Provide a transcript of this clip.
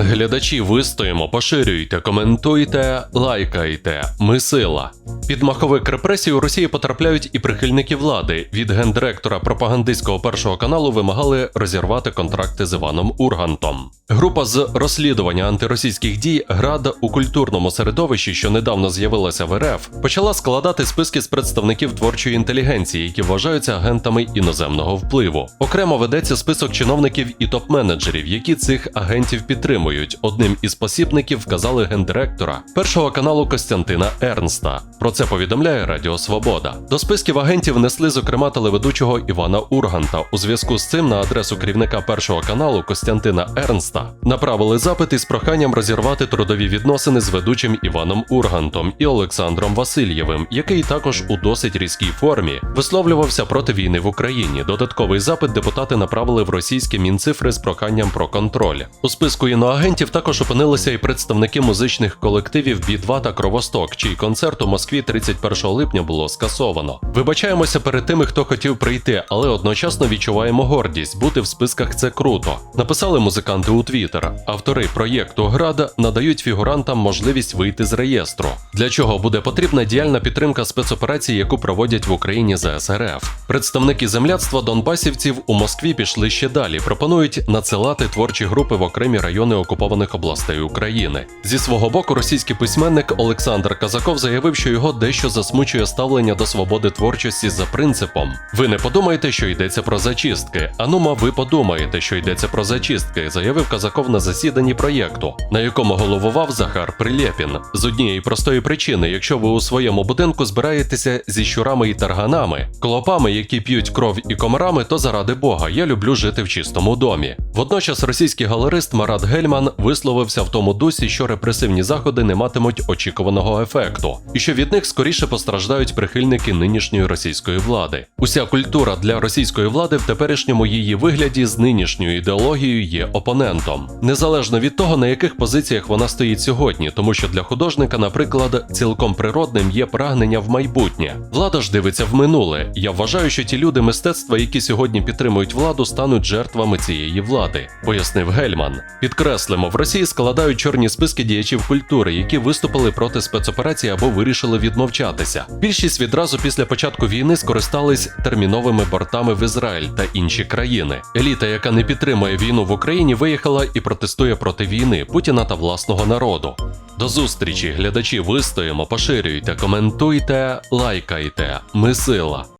Глядачі вистоїмо, поширюйте, коментуйте, лайкайте. Ми сила. Під маховик репресій у Росії потрапляють і прихильники влади. Від гендиректора пропагандистського першого каналу вимагали розірвати контракти з Іваном Ургантом. Група з розслідування антиросійських дій Град у культурному середовищі, що недавно з'явилася в РФ, почала складати списки з представників творчої інтелігенції, які вважаються агентами іноземного впливу. Окремо ведеться список чиновників і топ-менеджерів, які цих агентів підтримують. Одним із посібників вказали гендиректора першого каналу Костянтина Ернста. Про це повідомляє Радіо Свобода. До списків агентів внесли, зокрема, телеведучого Івана Урганта. У зв'язку з цим на адресу керівника першого каналу Костянтина Ернста направили запит із проханням розірвати трудові відносини з ведучим Іваном Ургантом і Олександром Васильєвим, який також у досить різкій формі висловлювався проти війни в Україні. Додатковий запит депутати направили в російські мінцифри з проханням про контроль. У списку іноагентів також опинилися і представники музичних колективів Бі-2 та Кровосток, чий концерт у Москві 31 липня було скасовано. Вибачаємося перед тими, хто хотів прийти, але одночасно відчуваємо гордість. Бути в списках це круто. Написали музиканти у Твіттер. Автори проєкту Града надають фігурантам можливість вийти з реєстру. Для чого буде потрібна діяльна підтримка спецоперації, яку проводять в Україні ЗСРФ. Представники земляцтва донбасівців у Москві пішли ще далі. Пропонують надсилати творчі групи в окремі райони окупованих областей України. Зі свого боку, російський письменник Олександр Казаков заявив, що його дещо засмучує ставлення до свободи творчості за принципом. Ви не подумаєте, що йдеться про зачистки. Анума, ви подумаєте, що йдеться про зачистки, заявив Казаков на засіданні проєкту, на якому головував Захар Прилєпін. З однієї простої причини, якщо ви у своєму будинку збираєтеся зі щурами і тарганами, клопами, які п'ють кров і комарами, то заради Бога, я люблю жити в чистому домі. Водночас російський галерист Марат Гельман висловився в тому дусі, що репресивні заходи не матимуть очікуваного ефекту, і що від них скоріше постраждають прихильники нинішньої російської влади. Уся культура для російської влади в теперішньому її вигляді з нинішньою ідеологією є опонентом, незалежно від того, на яких позиціях вона стоїть сьогодні, тому що для художника, наприклад, цілком природним є прагнення в майбутнє. Влада ж дивиться в минуле. Я вважаю, що ті люди мистецтва, які сьогодні підтримують владу, стануть жертвами цієї влади, пояснив Гельман. Підкреслимо, в Росії складають чорні списки діячів культури, які виступили проти спецоперації або вирішили відмовчатися. Більшість відразу після початку війни скористались терміновими бортами в Ізраїль та інші країни. Еліта, яка не підтримує війну в Україні, виїхала і протестує проти війни Путіна та власного народу. До зустрічі, глядачі, вистоїмо, поширюйте, коментуйте, лайкайте. Ми сила.